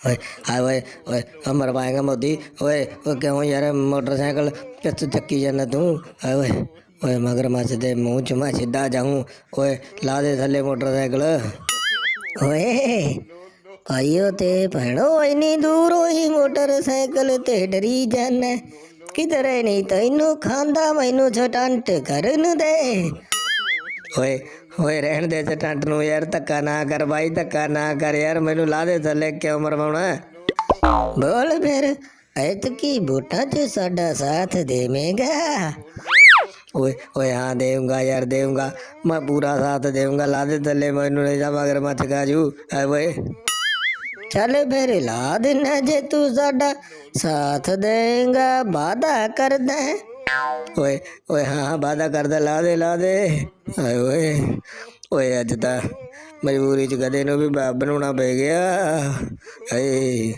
ਓਏ, ਹਾਏ ਓਏ ਓਏ ਆ ਮਰਵਾਏਗਾ ਮੋਦੀ। ਓਏ ਓ ਕਿਉਂ ਯਾਰ ਮੋਟਰਸਾਈਕਲ ਪਿੱਛ ਚੱਕੀ ਜਾਂਦਾ ਤੂੰ? ਹਾਏ ਓਏ ਓਏ ਮਗਰ ਦੇ ਮੂੰਹ ਚ ਮੈਂ ਸਿੱਧਾ ਜਾਊਂ। ਓਏ, ਲਾ ਦੇ ਥੱਲੇ ਮੋਟਰਸਾਈਕਲ। ਓਏ ਆਇਓ ਤੇ ਭੈਣੋ, ਇੰਨੀ ਦੂਰੋਂ ਹੀ ਮੋਟਰਸਾਈਕਲ ਤੇ ਡਰੀ ਜਾਣਾ ਕਿਧਰੇ ਨਹੀਂ ਤੈਨੂੰ ਖਾਂਦਾ, ਮੈਨੂੰ ਛਟੰਟ ਕਰਨ ਦੇ। ਓਏ ਓਏ ਰਹਿਣ ਦੇ ਛਟੰਟ ਨੂੰ ਯਾਰ ਧੱਕਾ ਨਾ ਕਰ ਬਾਈ ਧੱਕਾ ਨਾ ਕਰ ਯਾਰ ਮੈਨੂੰ ਲਾ ਦੇ ਥੱਲੇ ਕਿਉਂ ਮਰਵਾਉਣਾ ਬੋਲ ਫਿਰ ਐਤਕੀ ਵੋਟਾਂ 'ਚ ਸਾਡਾ ਸਾਥ ਦੇਵੇਂਗਾ ਓਏ ਓਏ ਹਾਂ ਦੇਊਂਗਾ ਯਾਰ ਦੇਊਂਗਾ ਮੈਂ ਪੂਰਾ ਸਾਥ ਦੇਊਂਗਾ ਲਾ ਦੇ ਥੱਲੇ ਮੈਨੂੰ ਨਹੀਂ ਜਾ ਮਗਰ ਮੱਚ ਗਾਜੂ ਐ ਓਏ ਚੱਲ ਫਿਰ ਲਾ ਦੇਣਾ ਜੇ ਤੂੰ ਸਾਡਾ ਸਾਥ ਦੇਂਗਾ ਵਾਦਾ ਕਰਦਾ ਹੈ। ਓਏ ਓਏ ਹਾਂ ਹਾਂ ਵਾਦਾ ਕਰਦਾ, ਲਾ ਦੇ ਲਾ ਦੇ। ਆਏ ਓਏ ਓਏ ਅੱਜ ਤਾਂ ਮਜਬੂਰੀ ਚ ਗਧੇ ਨੂੰ ਵੀ ਬਾਪ ਬਣਾਉਣਾ ਪੈ ਗਿਆ। ਹਏ।